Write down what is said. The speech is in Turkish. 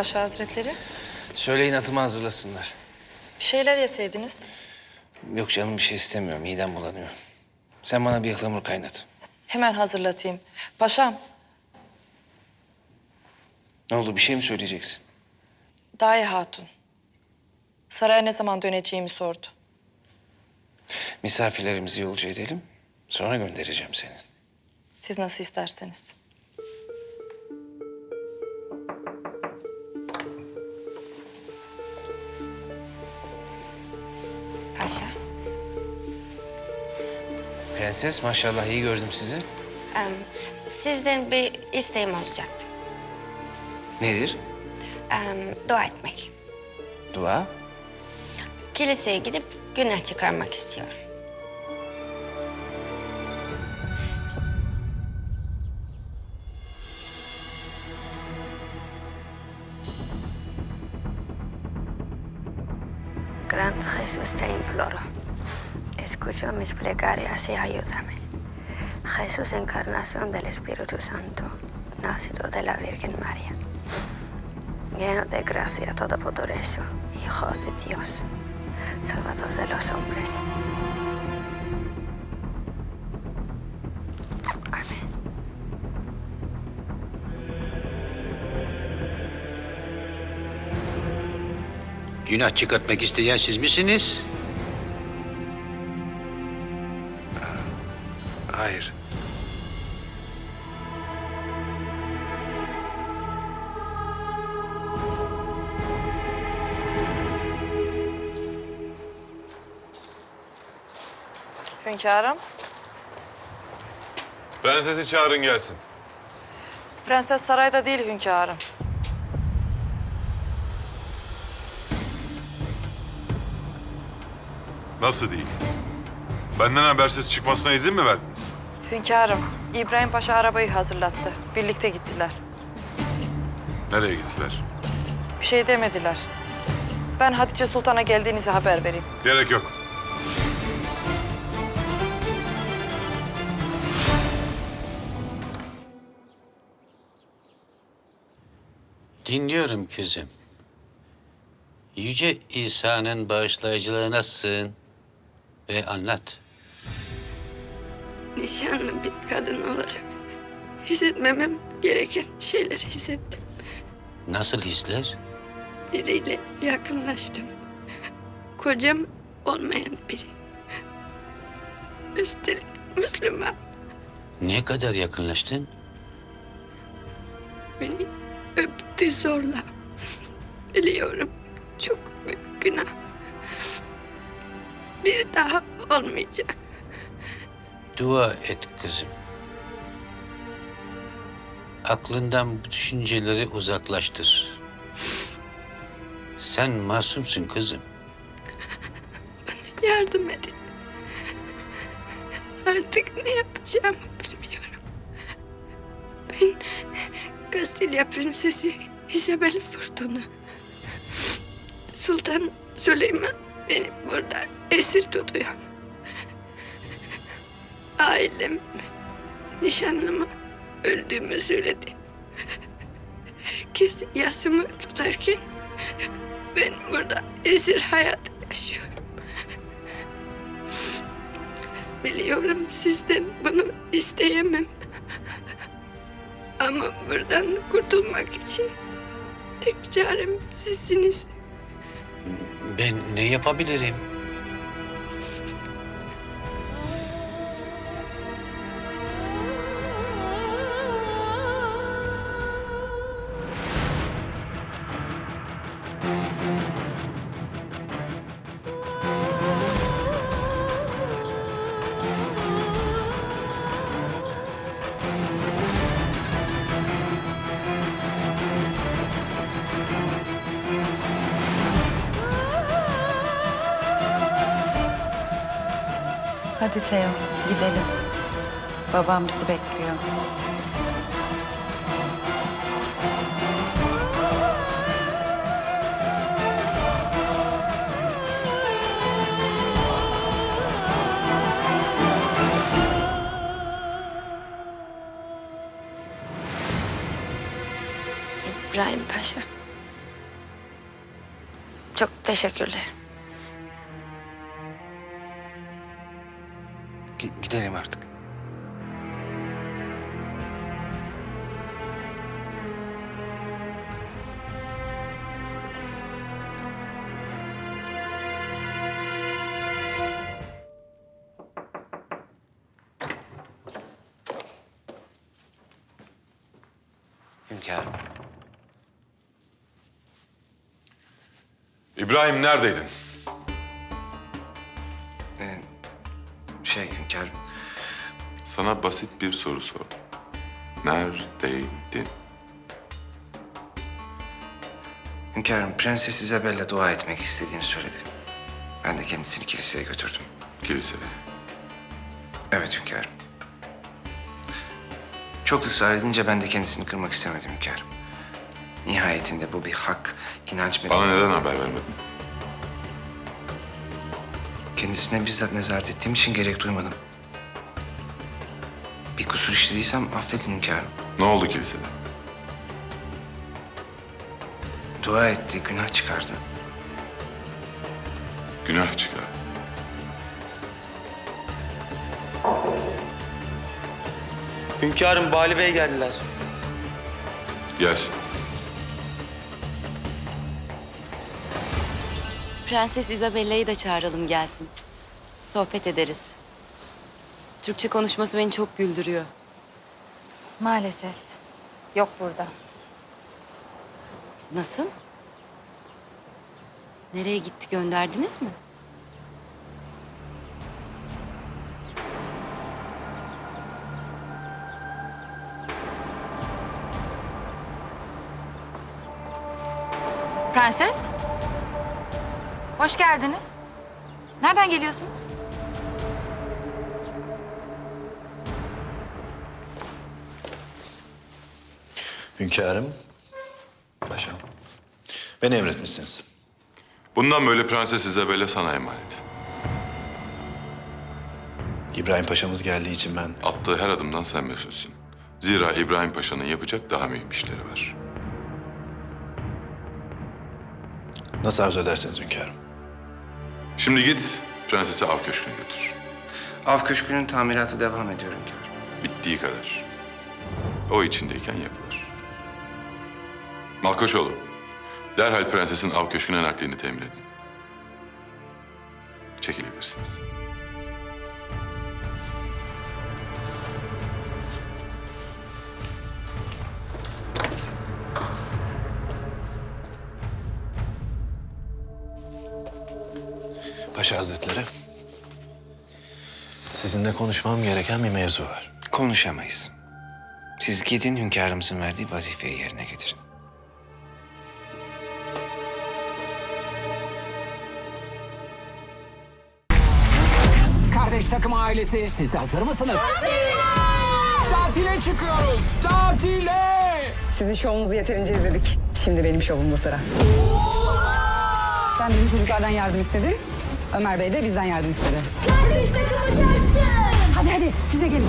Paşa Hazretleri. Söyleyin atımı hazırlasınlar. Bir şeyler yeseydiniz. Yok canım bir şey istemiyorum. Midem bulanıyor. Sen bana bir ıhlamur kaynat. Hemen hazırlatayım. Paşam, Ne oldu bir şey mi söyleyeceksin? Daye Hatun. Saraya ne zaman döneceğimi sordu. Misafirlerimizi yolcu edelim. Sonra göndereceğim seni. Siz nasıl isterseniz. Paşa, Prenses maşallah iyi gördüm sizi. em, sizden bir isteğim olacaktı. Nedir? Em, dua etmek. Dua. Kiliseye gidip günah çıkarmak istiyorum. Escucha mis plegarias y ayúdame. Jesús, encarnación del Espíritu Santo, nacido de la Virgen María. Lleno de gracia todopoderoso, Hijo de Dios, Salvador de los hombres. Amén. Günah çıkartmak isteyen siz misiniz? Hayır. Hünkârım, Prensesi çağırın gelsin. prenses sarayda değil hünkârım. Nasıl değil? Benden habersiz çıkmasına izin mi verdiniz? Hünkârım, İbrahim Paşa arabayı hazırlattı. Birlikte gittiler. Nereye gittiler? Bir şey demediler. Ben Hatice Sultan'a geldiğinizi haber vereyim. Gerek yok. Dinliyorum kızım. Yüce İsa'nın bağışlayıcılığına sığın ve anlat. Nişanlı bir kadın olarak hissetmemem gereken şeyleri hissettim. Nasıl hisler? Biriyle yakınlaştım. Kocam olmayan biri. Üstelik Müslüman. Ne kadar yakınlaştın? Beni öptü zorla. Biliyorum çok büyük günah. Bir daha olmayacak. Dua et kızım. Aklından bu düşünceleri uzaklaştır. Sen masumsun kızım. Yardım edin. Artık ne yapacağımı bilmiyorum. Ben Kastilya Prensesi Isabel Fortuna. Sultan Süleyman beni burada esir tutuyor. Ailem nişanlıma öldüğümü söyledi. Herkes yasımı tutarken ben burada esir hayatı yaşıyorum. Biliyorum sizden bunu isteyemem. Ama buradan kurtulmak için tek çarem sizsiniz. Ben ne yapabilirim? Hadi Teo, gidelim. Babam bizi bekliyor. İbrahim Paşa, Çok teşekkürler. Gidelim artık. Hünkârım. İbrahim neredeydin? Hünkârım. Sana basit bir soru sordum. Neredeydin? Hünkârım, Prenses Isabella dua etmek istediğini söyledi. Ben de kendisini kiliseye götürdüm. Kilisede. Evet hünkârım. Çok ısrar edince ben de kendisini kırmak istemedim hünkârım. Nihayetinde bu bir hak, inanç Bana neden haber vermedin? Kendisine bizzat nezaret ettiğim için gerek duymadım. Bir kusur işlediysem affedin hünkârım. Ne oldu kilisede? Dua etti, günah çıkardı. Günah çıkar. Hünkârım Bali Bey geldiler. Gelsin. Prenses Isabella'yı da çağıralım gelsin. Sohbet ederiz. Türkçe konuşması beni çok güldürüyor. Maalesef. Yok burada. Nasıl? Nereye gitti gönderdiniz mi? Prenses. Hoş geldiniz. Nereden geliyorsunuz? Hünkârım. Paşam. Beni emretmişsiniz. Bundan böyle Prenses Isabella sana emanet. İbrahim Paşa'mız geldiği için ben... Attığı her adımdan sen mesulsün. Zira İbrahim Paşa'nın yapacak daha mühim işleri var. Nasıl arzu ederseniz hünkârım. Şimdi git prensesi av köşküne götür. Av köşkünün tamiratı devam ediyor hünkârım. Bittiği kadar. O içindeyken yapılır. Malkoçoğlu, derhal prensesin av köşküne naklini temin edin. Çekilebilirsiniz. Paşa Hazretleri. Sizinle konuşmam gereken bir mevzu var. Konuşamayız. Siz gidin hünkârımızın verdiği vazifeyi yerine getirin. Kardeş takım ailesi siz de hazır mısınız? Tatile çıkıyoruz. Tatile. Sizin şovunuzu yeterince izledik. Şimdi benim şovumda sıra. Sen bizim çocuklardan yardım istedin. Ömer Bey de bizden yardım istedi. Kardeş takımı çarşı. Hadi hadi siz de gelin.